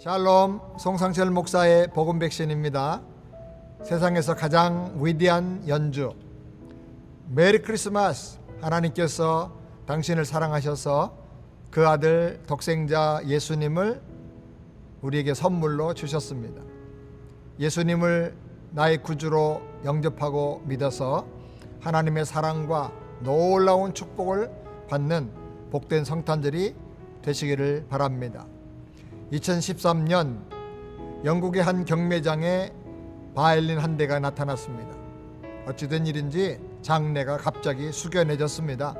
샬롬 송상철 목사의 복음 백신입니다. 세상에서 가장 위대한 연주 메리 크리스마스 하나님께서 당신을 사랑하셔서 그 아들 독생자 예수님을 우리에게 선물로 주셨습니다. 예수님을 나의 구주로 영접하고 믿어서 하나님의 사랑과 놀라운 축복을 받는 복된 성탄절이 되시기를 바랍니다. 2013년 영국의 한 경매장에 바이올린 한 대가 나타났습니다. 어찌된 일인지 장내가 갑자기 숙연해졌습니다.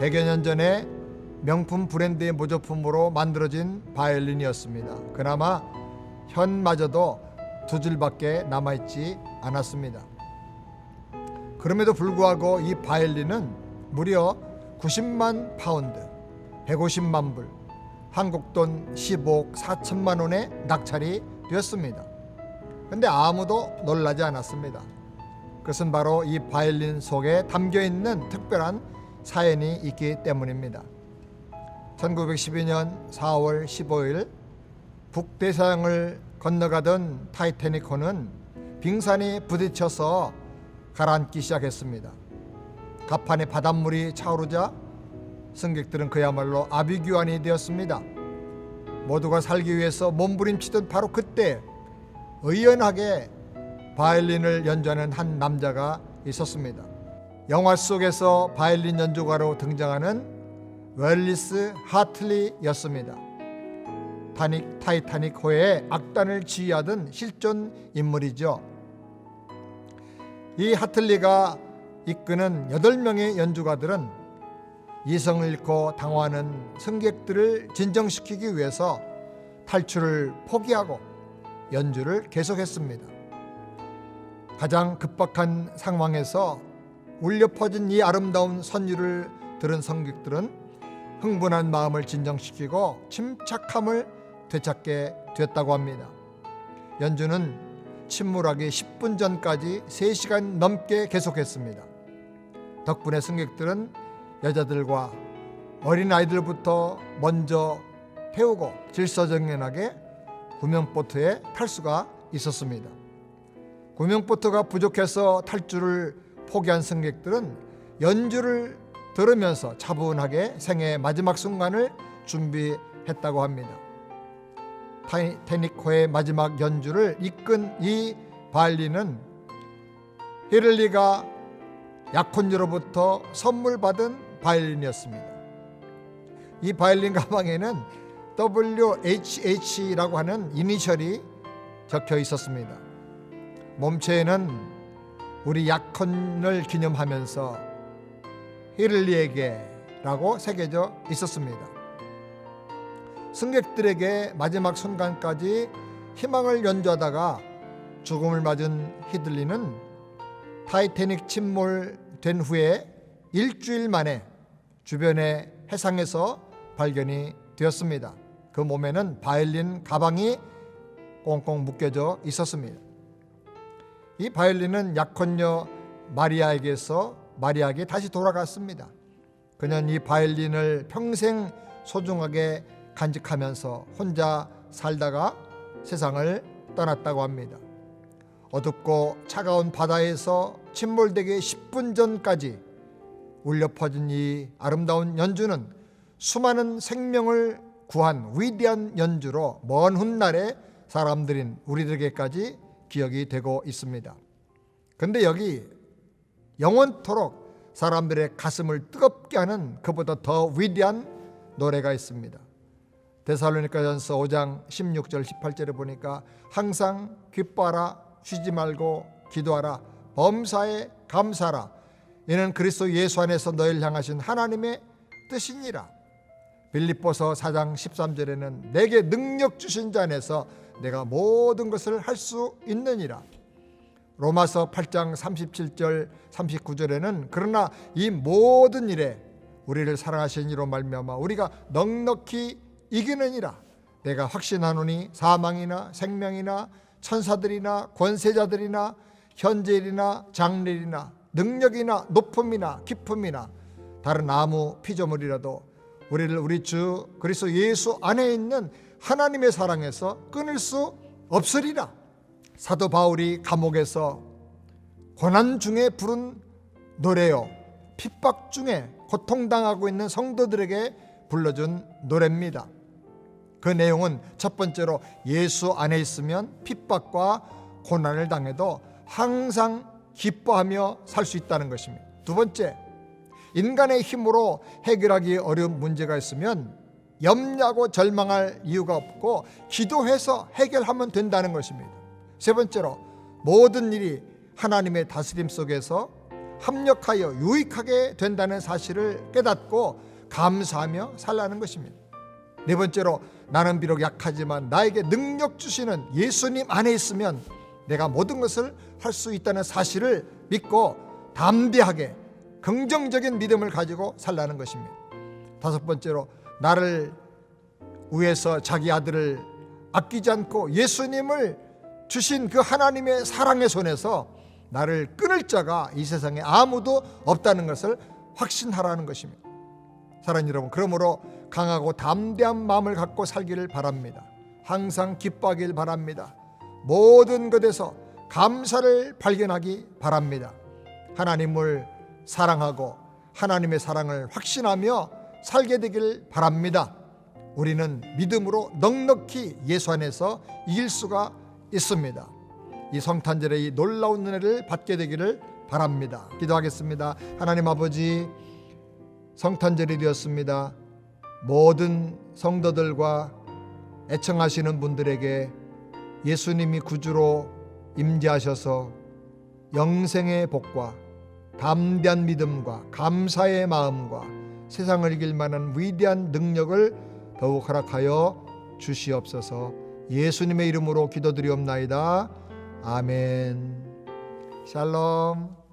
100여 년 전에 명품 브랜드의 모조품으로 만들어진 바이올린이었습니다. 그나마 현마저도 두 줄밖에 남아있지 않았습니다. 그럼에도 불구하고 이 바이올린은 무려 90만 파운드, 150만 불, 한국 돈 15억 4천만 원에 낙찰이 되었습니다. 근데 아무도 놀라지 않았습니다. 그것은 바로 이 바이올린 속에 담겨 있는 특별한 사연이 있기 때문입니다. 1912년 4월 15일 북대서양을 건너가던 타이타닉호는 빙산에 부딪혀서 가라앉기 시작했습니다. 갑판에 바닷물이 차오르자 승객들은 그야말로 아비규환이 되었습니다. 모두가 살기 위해서 몸부림치던 바로 그때 의연하게 바이올린을 연주하는 한 남자가 있었습니다. 영화 속에서 바이올린 연주가로 등장하는 웰리스 하틀리였습니다. 타닉 타이타닉 호의 악단을 지휘하던 실존 인물이죠. 이 하틀리가 이끄는 8명의 연주가들은 이성을 잃고 당황하는 승객들을 진정시키기 위해서 탈출을 포기하고 연주를 계속했습니다. 가장 급박한 상황에서 울려 퍼진 이 아름다운 선율을 들은 성객들은 흥분한 마음을 진정시키고 침착함을 되찾게 됐다고 합니다. 연주는 침몰하기 10분 전까지 3시간 넘게 계속했습니다. 덕분에 승객들은 여자들과 어린 아이들부터 먼저 태우고 질서정연하게 구명보트에 탈 수가 있었습니다. 구명보트가 부족해서 탈주를 포기한 승객들은 연주를 들으면서 차분하게 생의 마지막 순간을 준비했다고 합니다. 타이타닉호의 마지막 연주를 이끈 이 바이올린은 히를리가 약혼녀로부터 선물 받은 바이올린이었습니다. 이 바이올린 가방에는 WHH라고 하는 이니셜이 적혀 있었습니다. 몸체에는 우리 약혼을 기념하면서 히를리에게라고 새겨져 있었습니다. 승객들에게 마지막 순간까지 희망을 연주하다가 죽음을 맞은 히들리는 타이타닉 침몰된 후에 일주일 만에 주변의 해상에서 발견이 되었습니다. 그 몸에는 바이올린 가방이 꽁꽁 묶여져 있었습니다. 이 바이올린은 약혼녀 마리아에게서 마리아에게 다시 돌아갔습니다. 그는 이 바이올린을 평생 소중하게 간직하면서 혼자 살다가 세상을 떠났다고 합니다. 어둡고 차가운 바다에서 침몰되기 10분 전까지 울려 퍼진 이 아름다운 연주는 수많은 생명을 구한 위대한 연주로 먼 훗날의 사람들인 우리들에게까지 기억이 되고 있습니다. 근데 여기 영원토록 사람들의 가슴을 뜨겁게 하는 그보다 더 위대한 노래가 있습니다. 데살로니가전서 5장 16절 18절에 보니까 항상 기뻐하라 쉬지 말고 기도하라 범사에 감사라 이는 그리스도 예수 안에서 너희를 향하신 하나님의 뜻이니라. 빌립보서 4장 13절에는 내게 능력 주신 자 안에서 내가 모든 것을 할 수 있느니라. 로마서 8장 37절 39절에는 그러나 이 모든 일에 우리를 사랑하신 이로 말미암아 우리가 넉넉히 이기느니라 내가 확신하노니 사망이나 생명이나 천사들이나 권세자들이나 현재일이나 장래일이나 능력이나 높음이나 깊음이나 다른 아무 피조물이라도 우리를 우리 주 그리스도 예수 안에 있는 하나님의 사랑에서 끊을 수 없으리라. 사도 바울이 감옥에서 고난 중에 부른 노래요. 핍박 중에 고통당하고 있는 성도들에게 불러준 노래입니다. 그 내용은 첫 번째로 예수 안에 있으면 핍박과 고난을 당해도 항상 기뻐하며 살 수 있다는 것입니다. 두 번째, 인간의 힘으로 해결하기 어려운 문제가 있으면 염려하고 절망할 이유가 없고 기도해서 해결하면 된다는 것입니다. 세 번째로 모든 일이 하나님의 다스림 속에서 합력하여 유익하게 된다는 사실을 깨닫고 감사하며 살라는 것입니다. 네 번째로 나는 비록 약하지만 나에게 능력 주시는 예수님 안에 있으면 내가 모든 것을 할 수 있다는 사실을 믿고 담대하게 긍정적인 믿음을 가지고 살라는 것입니다. 다섯 번째로 나를 위해서 자기 아들을 아끼지 않고 예수님을 주신 그 하나님의 사랑의 손에서 나를 끊을 자가 이 세상에 아무도 없다는 것을 확신하라는 것입니다. 사랑하는 여러분, 그러므로 강하고 담대한 마음을 갖고 살기를 바랍니다. 항상 기뻐하길 바랍니다. 모든 것에서 감사를 발견하기 바랍니다. 하나님을 사랑하고 하나님의 사랑을 확신하며 살게 되길 바랍니다. 우리는 믿음으로 넉넉히 예수 안에서 이길 수가 있습니다. 이 성탄절의 이 놀라운 은혜를 받게 되기를 바랍니다. 기도하겠습니다. 하나님 아버지 성탄절이 되었습니다. 모든 성도들과 애청하시는 분들에게 예수님이 구주로 임재하셔서 영생의 복과 담대한 믿음과 감사의 마음과 세상을 이길 만한 위대한 능력을 더욱 허락하여 주시옵소서 예수님의 이름으로 기도드리옵나이다. 아멘. 샬롬.